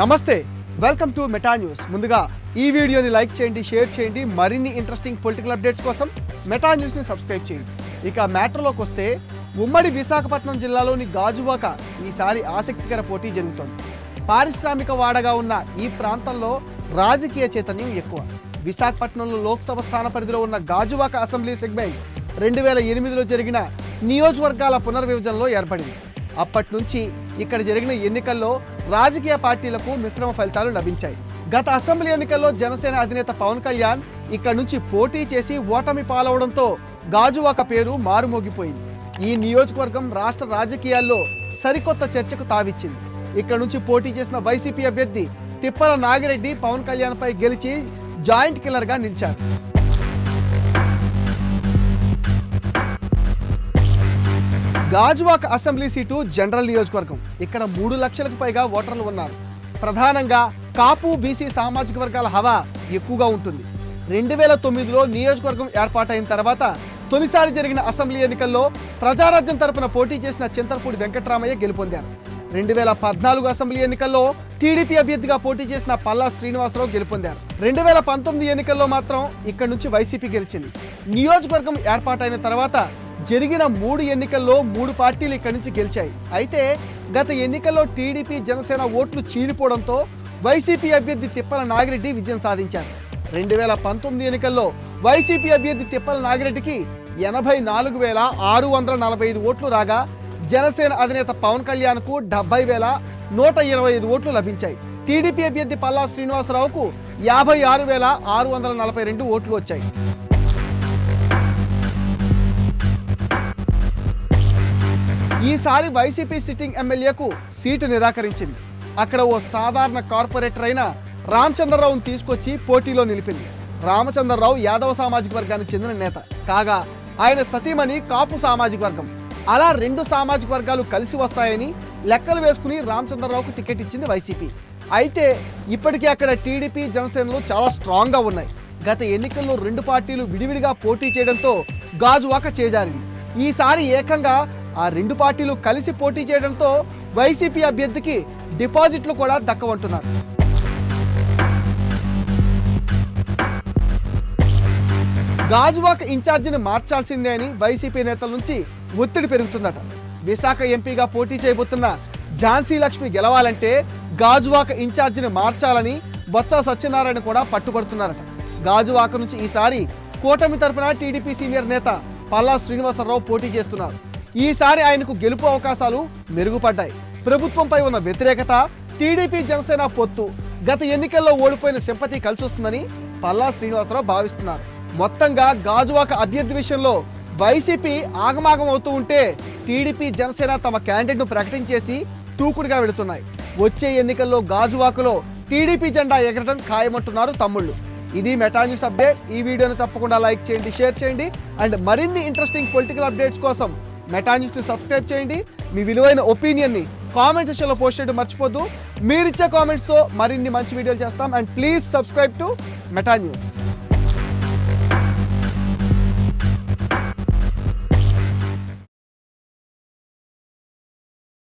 నమస్తే welcome to Meta news. ముందుగా ఈ వీడియోని లైక్ చేయండి షేర్ చేయండి. మరిన్ని ఇంట్రెస్టింగ్ పొలిటికల్ అప్డేట్స్ కోసం మెటా న్యూస్ని సబ్స్క్రైబ్ చేయండి. ఇక మ్యాటర్లోకి వస్తే ఉమ్మడి విశాఖపట్నం జిల్లాలోని గాజువాక ఈసారి ఆసక్తికర పోటీ జరుగుతోంది. పారిశ్రామిక వాడగా ఉన్న ఈ ప్రాంతంలో రాజకీయ చైతన్యం ఎక్కువ. విశాఖపట్నంలో లోక్సభ స్థాన పరిధిలో ఉన్న గాజువాక అసెంబ్లీ సెగ్మెంట్ రెండు వేల ఎనిమిదిలో జరిగిన నియోజకవర్గాల పునర్విభజనలో ఏర్పడింది. అప్పటి నుంచి ఇక్కడ జరిగిన ఎన్నికల్లో రాజకీయ పార్టీలకు మిశ్రమ ఫలితాలు లభించాయి. గత అసెంబ్లీ ఎన్నికల్లో జనసేన అధినేత పవన్ కళ్యాణ్ ఇక్కడ నుంచి పోటీ చేసి ఓటమి పాలవడంతో గాజువాక పేరు మారుమోగిపోయింది. ఈ నియోజకవర్గం రాష్ట్ర రాజకీయాల్లో సరికొత్త చర్చకు తావిచ్చింది. ఇక్కడ నుంచి పోటీ చేసిన వైసీపీ అభ్యర్థి తిప్పల నాగిరెడ్డి పవన్ కళ్యాణ్ పై గెలిచి జాయింట్ కిల్లర్గా నిలిచారు. గాజువాక అసెంబ్లీ సీటు జనరల్ నియోజకవర్గం. ఇక్కడ మూడు లక్షలకు పైగా ఓటర్లు ఉన్నారు. ప్రధానంగా కాపు బీసీ సామాజిక వర్గాల హవా ఎక్కువగా ఉంటుంది. రెండు వేల తొమ్మిదిలో నియోజకవర్గం ఏర్పాటైన తర్వాత తొలిసారి జరిగిన అసెంబ్లీ ఎన్నికల్లో ప్రజారాజ్యం తరపున పోటీ చేసిన చింతలపూడి వెంకట్రామయ్య గెలుపొందారు. రెండు వేల పద్నాలుగు అసెంబ్లీ ఎన్నికల్లో టీడీపీ అభ్యర్థిగా పోటీ చేసిన పల్లా శ్రీనివాసరావు గెలుపొందారు. రెండు వేల పంతొమ్మిది ఎన్నికల్లో మాత్రం ఇక్కడ నుంచి వైసీపీ గెలిచింది. నియోజకవర్గం ఏర్పాటైన తర్వాత జరిగిన మూడు ఎన్నికల్లో మూడు పార్టీలు ఇక్కడి నుంచి గెలిచాయి. అయితే గత ఎన్నికల్లో టీడీపీ జనసేన ఓట్లు చీలిపోవడంతో వైసీపీ అభ్యర్థి తిప్పల నాగిరెడ్డి విజయం సాధించారు. రెండు వేల పంతొమ్మిది ఎన్నికల్లో వైసీపీ అభ్యర్థి తిప్పల నాగిరెడ్డికి ఎనభై నాలుగు వేల ఆరు వందల నలభై ఐదు ఓట్లు రాగా జనసేన అధినేత పవన్ కళ్యాణ్కు డెబ్బై వేల నూట ఇరవై ఐదు ఓట్లు లభించాయి. టీడీపీ అభ్యర్థి పల్లా శ్రీనివాసరావుకు యాభై ఆరు వేల ఆరు వందల నలభై రెండు ఓట్లు వచ్చాయి. ఈసారి వైసీపీ సిట్టింగ్ ఎమ్మెల్యేకు సీటు నిరాకరించింది. అక్కడ ఓ సాధారణ కార్పొరేటర్ అయిన రామచంద్రరావును తీసుకొచ్చి పోటీలో నిలిపింది. రామచంద్రరావు యాదవ సామాజిక వర్గానికి చెందిన నేత. కాగా ఆయన సతీమణి కాపు సామాజిక వర్గం. అలా రెండు సామాజిక వర్గాలు కలిసి వస్తాయని లెక్కలు వేసుకుని రామచంద్రరావుకు టికెట్ ఇచ్చింది వైసీపీ. అయితే ఇప్పటికీ అక్కడ టీడీపీ జనసేనలు చాలా స్ట్రాంగ్గా ఉన్నాయి. గత ఎన్నికల్లో రెండు పార్టీలు విడివిడిగా పోటీ చేయడంతో గాజువాక చేజారింది. ఈసారి ఏకంగా ఆ రెండు పార్టీలు కలిసి పోటీ చేయడంతో వైసీపీ అభ్యర్థికి డిపాజిట్లు కూడా దక్కవంటున్నారు. గాజువాక ఇన్ఛార్జిని మార్చాల్సిందే అని వైసీపీ నేతల నుంచి ఒత్తిడి పెరుగుతుందట. విశాఖ ఎంపీగా పోటీ చేయబోతున్న ఝాన్సీ లక్ష్మి గెలవాలంటే గాజువాక ఇన్ఛార్జిని మార్చాలని బొత్స సత్యనారాయణ కూడా పట్టుబడుతున్నారట. గాజువాక నుంచి ఈసారి కూటమి తరపున టీడీపీ సీనియర్ నేత పల్లా శ్రీనివాసరావు పోటీ చేస్తున్నారు. ఈసారి ఆయనకు గెలుపు అవకాశాలు మెరుగుపడ్డాయి. ప్రభుత్వంపై ఉన్న వ్యతిరేకత టీడీపీ జనసేన పొత్తు గత ఎన్నికల్లో ఓడిపోయిన సింపతి కలిసొస్తుందని పల్లా శ్రీనివాసరావు భావిస్తున్నారు. మొత్తంగా గాజువాక అభ్యర్థి విషయంలో వైసీపీ ఆగమాగం అవుతూ ఉంటే టీడీపీ జనసేన తమ క్యాండిడేట్ను ప్రకటించేసి తూకుడుగా వెళుతున్నాయి. వచ్చే ఎన్నికల్లో గాజువాకలో టీడీపీ జెండా ఎగరడం ఖాయమంటున్నారు తమ్ముళ్ళు. ఇది మెటా న్యూస్ అప్డేట్. ఈ వీడియోని తప్పకుండా లైక్ చేయండి షేర్ చేయండి అండ్ మరిన్ని ఇంట్రెస్టింగ్ పొలిటికల్ అప్డేట్స్ కోసం మెటా న్యూస్ని సబ్స్క్రైబ్ చేయండి. మీ విలువైన ఒపీనియన్ని కామెంట్ సెక్షన్లో పోస్ట్ చేయడం మర్చిపోద్దు. మీరిచ్చే కామెంట్స్తో మరిన్ని మంచి వీడియోలు చేస్తాం. And please subscribe to Meta news